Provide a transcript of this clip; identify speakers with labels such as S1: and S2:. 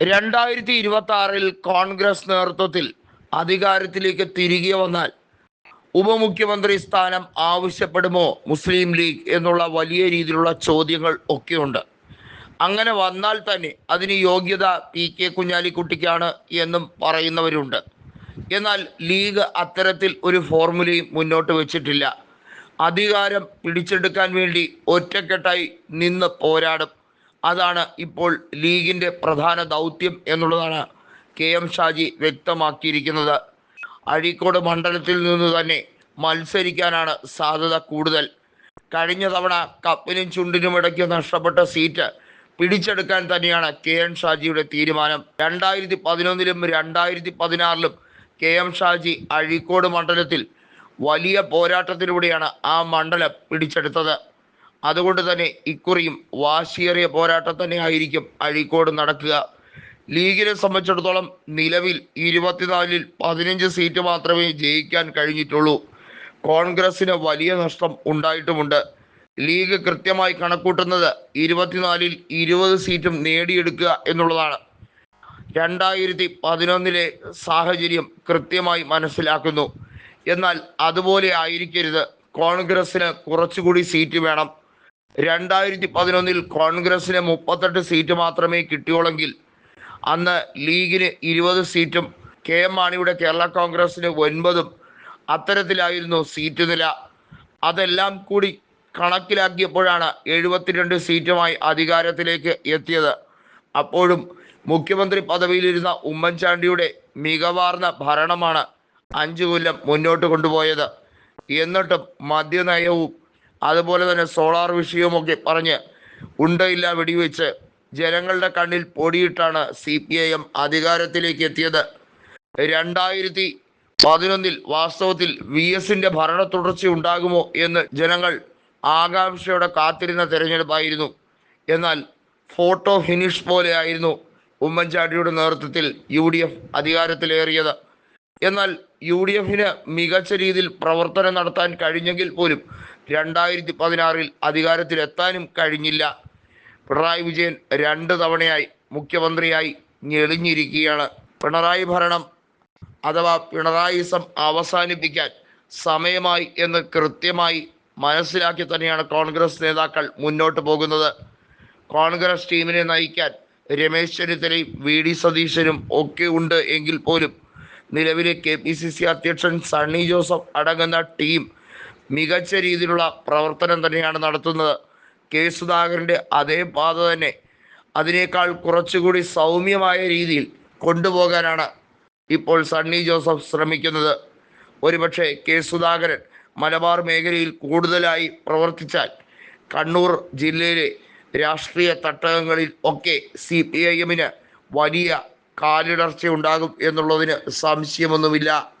S1: രണ്ടായിരത്തി ഇരുപത്തി ആറിൽ കോൺഗ്രസ് നേതൃത്വത്തിൽ അധികാരത്തിലേക്ക് തിരികെ വന്നാൽ ഉപമുഖ്യമന്ത്രി സ്ഥാനം ആവശ്യപ്പെടുമോ മുസ്ലിം ലീഗ് എന്നുള്ള വലിയ രീതിയിലുള്ള ചോദ്യങ്ങൾ ഒക്കെയുണ്ട്. അങ്ങനെ വന്നാൽ തന്നെ അതിന് യോഗ്യത പി കെ കുഞ്ഞാലിക്കുട്ടിക്കാണ് എന്നും പറയുന്നവരുണ്ട്. എന്നാൽ ലീഗ് അത്തരത്തിൽ ഒരു ഫോർമുലയും മുന്നോട്ട് വെച്ചിട്ടില്ല. അധികാരം പിടിച്ചെടുക്കാൻ വേണ്ടി ഒറ്റക്കെട്ടായി നിന്ന് പോരാടും അതാണ് ഇപ്പോൾ ലീഗിന്റെ പ്രധാന ദൗത്യം എന്നുള്ളതാണ് കെ എം ഷാജി വ്യക്തമാക്കിയിരിക്കുന്നത്. അഴീക്കോട് മണ്ഡലത്തിൽ നിന്ന് തന്നെ മത്സരിക്കാനാണ് സാധ്യത കൂടുതൽ. കഴിഞ്ഞ തവണ കപ്പിനും ചുണ്ടിനും ഇടയ്ക്ക് നഷ്ടപ്പെട്ട സീറ്റ് പിടിച്ചെടുക്കാൻ തന്നെയാണ് കെ എൻ ഷാജിയുടെ തീരുമാനം. രണ്ടായിരത്തി പതിനൊന്നിലും രണ്ടായിരത്തി പതിനാറിലും കെ എം ഷാജി അഴീക്കോട് മണ്ഡലത്തിൽ വലിയ പോരാട്ടത്തിലൂടെയാണ് ആ മണ്ഡലം പിടിച്ചെടുത്തത്. അതുകൊണ്ട് തന്നെ ഇക്കുറിയും വാശിയേറിയ പോരാട്ടം തന്നെ ആയിരിക്കും അഴീക്കോട് നടക്കുക. ലീഗിനെ സംബന്ധിച്ചിടത്തോളം നിലവിൽ ഇരുപത്തിനാലിൽ പതിനഞ്ച് സീറ്റ് മാത്രമേ ജയിക്കാൻ കഴിഞ്ഞിട്ടുള്ളൂ. കോൺഗ്രസിന് വലിയ നഷ്ടം ഉണ്ടായിട്ടുമുണ്ട്. ലീഗ് കൃത്യമായി കണക്കൂട്ടുന്നത് ഇരുപത്തിനാലിൽ ഇരുപത് സീറ്റും നേടിയെടുക്കുക എന്നുള്ളതാണ്. രണ്ടായിരത്തി പതിനൊന്നിലെ സാഹചര്യം കൃത്യമായി മനസ്സിലാക്കുന്നു. എന്നാൽ അതുപോലെ ആയിരിക്കരുത്. കോൺഗ്രസ്സിന് കുറച്ചുകൂടി സീറ്റ് വേണം. രണ്ടായിരത്തി പതിനൊന്നിൽ കോൺഗ്രസിന് മുപ്പത്തെട്ട് സീറ്റ് മാത്രമേ കിട്ടിയുള്ളെങ്കിൽ അന്ന് ലീഗിന് ഇരുപത് സീറ്റും കെ എം മാണിയുടെ കേരള കോൺഗ്രസിന് ഒൻപതും അത്തരത്തിലായിരുന്നു സീറ്റ് നില. അതെല്ലാം കൂടി കണക്കിലാക്കിയപ്പോഴാണ് എഴുപത്തിരണ്ട് സീറ്റുമായി അധികാരത്തിലേക്ക് എത്തിയത്. അപ്പോഴും മുഖ്യമന്ത്രി പദവിയിലിരുന്ന ഉമ്മൻചാണ്ടിയുടെ മികവാർന്ന ഭരണമാണ് അഞ്ചു കൊല്ലം മുന്നോട്ട് കൊണ്ടുപോയത്. എന്നിട്ടും മദ്യനയവും അതുപോലെ തന്നെ സോളാർ വിഷയവുമൊക്കെ പറഞ്ഞ് ഉണ്ടയില്ല വെടിവെച്ച് ജനങ്ങളുടെ കണ്ണിൽ പൊടിയിട്ടാണ് സി പി ഐ എം അധികാരത്തിലേക്ക് എത്തിയത്. രണ്ടായിരത്തി പതിനൊന്നിൽ വാസ്തവത്തിൽ വി എസിന്റെ ഭരണ തുടർച്ച ഉണ്ടാകുമോ എന്ന് ജനങ്ങൾ ആകാംക്ഷയോടെ കാത്തിരുന്ന തെരഞ്ഞെടുപ്പായിരുന്നു. എന്നാൽ ഫോട്ടോ ഫിനിഷ് പോലെയായിരുന്നു ഉമ്മൻചാണ്ടിയുടെ നേതൃത്വത്തിൽ യു ഡി എഫ് അധികാരത്തിലേറിയത്. എന്നാൽ യു ഡി എഫിന് മികച്ച രീതിയിൽ പ്രവർത്തനം നടത്താൻ കഴിഞ്ഞെങ്കിൽ പോലും രണ്ടായിരത്തി പതിനാറിൽ അധികാരത്തിലെത്താനും കഴിഞ്ഞില്ല. പിണറായി വിജയൻ രണ്ട് തവണയായി മുഖ്യമന്ത്രിയായി ഞെളിഞ്ഞിരിക്കുകയാണ്. പിണറായി ഭരണം അഥവാ പിണറായിസം അവസാനിപ്പിക്കാൻ സമയമായി എന്ന് കൃത്യമായി മനസ്സിലാക്കി തന്നെയാണ് കോൺഗ്രസ് നേതാക്കൾ മുന്നോട്ട് പോകുന്നത്. കോൺഗ്രസ് ടീമിനെ നയിക്കാൻ രമേശ് ചെന്നിത്തലയും വി ഡി സതീശനും ഒക്കെ ഉണ്ട് എങ്കിൽ പോലും നിലവിലെ കെ പി സി സി അധ്യക്ഷൻ സണ്ണി ജോസഫ് അടങ്ങുന്ന ടീം മികച്ച രീതിയിലുള്ള പ്രവർത്തനം തന്നെയാണ് നടത്തുന്നത്. കെ സുധാകരന്റെ അതേ പാത തന്നെ. അതിനേക്കാൾ കുറച്ചുകൂടി സൗമ്യമായ രീതിയിൽ കൊണ്ടുപോകാനാണ് ഇപ്പോൾ സണ്ണി ജോസഫ് ശ്രമിക്കുന്നത്. ഒരുപക്ഷെ കെ സുധാകരൻ മലബാർ മേഖലയിൽ കൂടുതലായി പ്രവർത്തിച്ചാൽ കണ്ണൂർ ജില്ലയിലെ രാഷ്ട്രീയ തട്ടകങ്ങളിൽ ഒക്കെ സി പി ഐ എമ്മിന് വലിയ കാലിടർച്ച ഉണ്ടാകും എന്നുള്ളതിന് സംശയമൊന്നുമില്ല.